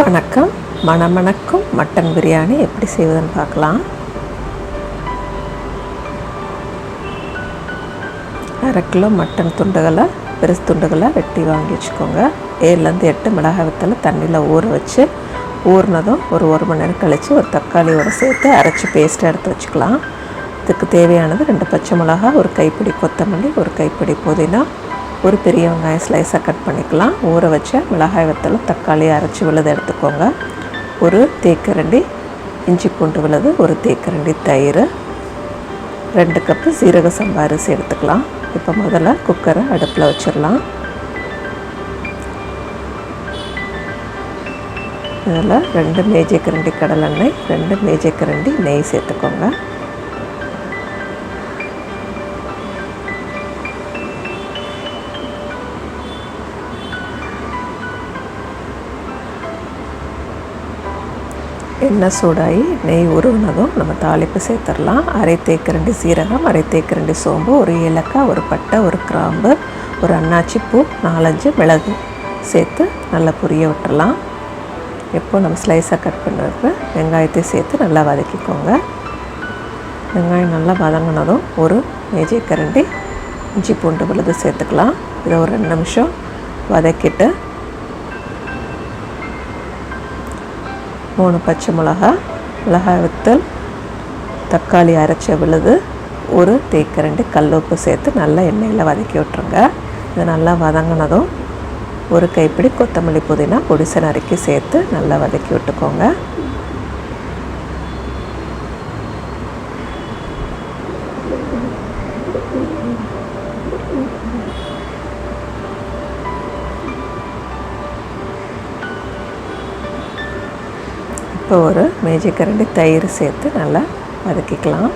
வணக்கம். மணமணக்கும் மட்டன் பிரியாணி எப்படி செய்வதுன்னு பார்க்கலாம். அரை கிலோ மட்டன் துண்டுகளை பெருசு துண்டுகளை வெட்டி வாங்கி வச்சுக்கோங்க. ஏழுலேருந்து எட்டு மிளகாய் வத்தலை தண்ணியில் ஊற வச்சு ஊறினதும் ஒரு ஒரு மணி நேரம் கழித்து ஒரு தக்காளியோடு சேர்த்து அரைச்சி பேஸ்ட்டாக எடுத்து வச்சுக்கலாம். இதுக்கு தேவையானது ரெண்டு பச்சை மிளகாய் ஒரு கைப்பிடி கொத்தமல்லி ஒரு கைப்பிடி புதினா ஒரு பெரிய வெங்காயம் ஸ்லைஸாக கட் பண்ணிக்கலாம். ஊற வச்ச மிளகாய் வத்தல் தக்காளி அரைச்சி விழுது எடுத்துக்கோங்க. ஒரு தேக்கரண்டி இஞ்சி பூண்டு விழுது ஒரு தேக்கரண்டி தயிர். ரெண்டு கப்பு சீரக சம்பா அரிசி எடுத்துக்கலாம். இப்போ முதல்ல குக்கரை அடுப்பில் வச்சிடலாம் இதில் ரெண்டு மேஜைக்கரண்டி கடலெண்ணெய் ரெண்டு மேஜைக்கரண்டி நெய் சேர்த்துக்கோங்க. எண்ணெய் சூடாகி நெய் உருவினதும் நம்ம தாளிப்பு சேர்த்துடலாம். அரை தேக்கரண்டி சீரகம் அரை தேக்கரண்டி சோம்பு ஒரு ஏலக்காய் ஒரு பட்டை ஒரு கிராம்பு ஒரு அன்னாச்சி பூ நாலஞ்சு மிளகு சேர்த்து நல்லா புரிய விட்டுறலாம் எப்போ நம்ம ஸ்லைஸாக கட் பண்ணுறது வெங்காயத்தை சேர்த்து நல்லா வதக்கிக்கோங்க. வெங்காயம் நல்லா வதங்கினதும் ஒரு மேஜை கரண்டி இஞ்சி பூண்டு விழுது சேர்த்துக்கலாம். இதை ஒரு ரெண்டு நிமிஷம் வதக்கிட்டு மூணு பச்சை மிளகா மிளகாய் வத்தல் தக்காளி அரைச்ச விழுது ஒரு தேக்கரண்டி கல்லுப்பு சேர்த்து நல்லா எண்ணெயில் வதக்கி விட்ருங்க இது நல்லா வதங்கினதும் ஒரு கைப்பிடி கொத்தமல்லி புதினா பொடிசை நறுக்கி சேர்த்து நல்லா வதக்கி விட்டுக்கோங்க. இப்போ ஒரு மேஜைக்கரண்டி தயிர் சேர்த்து நல்லா வதக்கிக்கலாம்.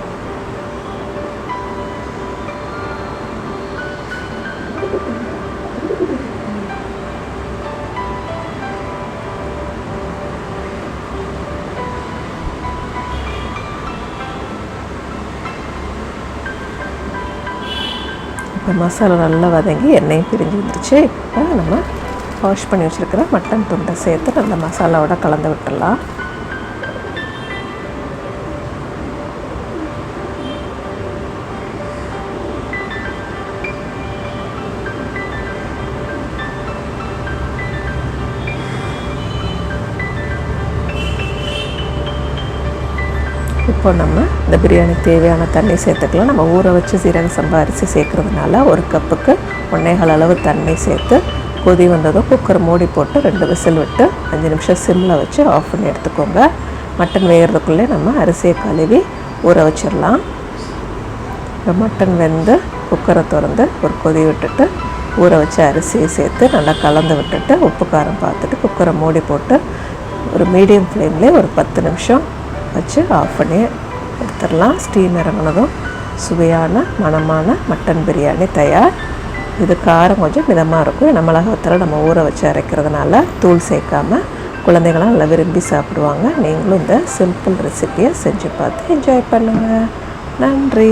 இப்போ மசாலா நல்லா வதங்கி எண்ணெயும் பிரிஞ்சு வந்துருச்சு. இப்போ நம்ம வாஷ் பண்ணி வச்சுருக்கிற மட்டன் துண்டை சேர்த்து நல்லா மசாலாவோட கலந்து விட்டுடலாம். இப்போ நம்ம இந்த பிரியாணிக்கு தேவையான தண்ணி சேர்த்துக்கலாம். நம்ம ஊற வச்சு சீரக சம்பா அரிசி சேர்க்குறதுனால ஒரு கப்புக்கு ஒன்னேகால் அளவு தண்ணி சேர்த்து கொதி வந்ததும் குக்கர் மூடி போட்டு ரெண்டு விசில் விட்டு அஞ்சு நிமிஷம் சிம்மில் வச்சு ஆஃப் பண்ணி எடுத்துக்கோங்க. மட்டன் வேகிறதுக்குள்ளே நம்ம அரிசியை கழுவி ஊற வச்சிடலாம். இப்போ மட்டன் வெந்து குக்கரை திறந்து ஒரு கொதி விட்டுட்டு ஊற வச்சு அரிசியை சேர்த்து நல்லா கலந்து விட்டுட்டு உப்பு காரம் பார்த்துட்டு குக்கரை மூடி போட்டு ஒரு மீடியம் ஃப்ளேம்லேயே ஒரு பத்து நிமிஷம் வச்சு ஆஃப் பண்ணி எடுத்துடலாம். ஸ்டீம் இறங்கினதும் சுவையான மனமான மட்டன் பிரியாணி தயார். இது காரம் கொஞ்சம் மிதமாக இருக்கும். ஏன்னா மிளகாத்தில் நம்ம ஊற வச்சு அரைக்கிறதுனால தூள் சேர்க்காம குழந்தைகளாம் நல்லா விரும்பி சாப்பிடுவாங்க. நீங்களும் இந்த சிம்பிள் ரெசிப்பியை செஞ்சு பார்த்து என்ஜாய் பண்ணுங்கள் நன்றி.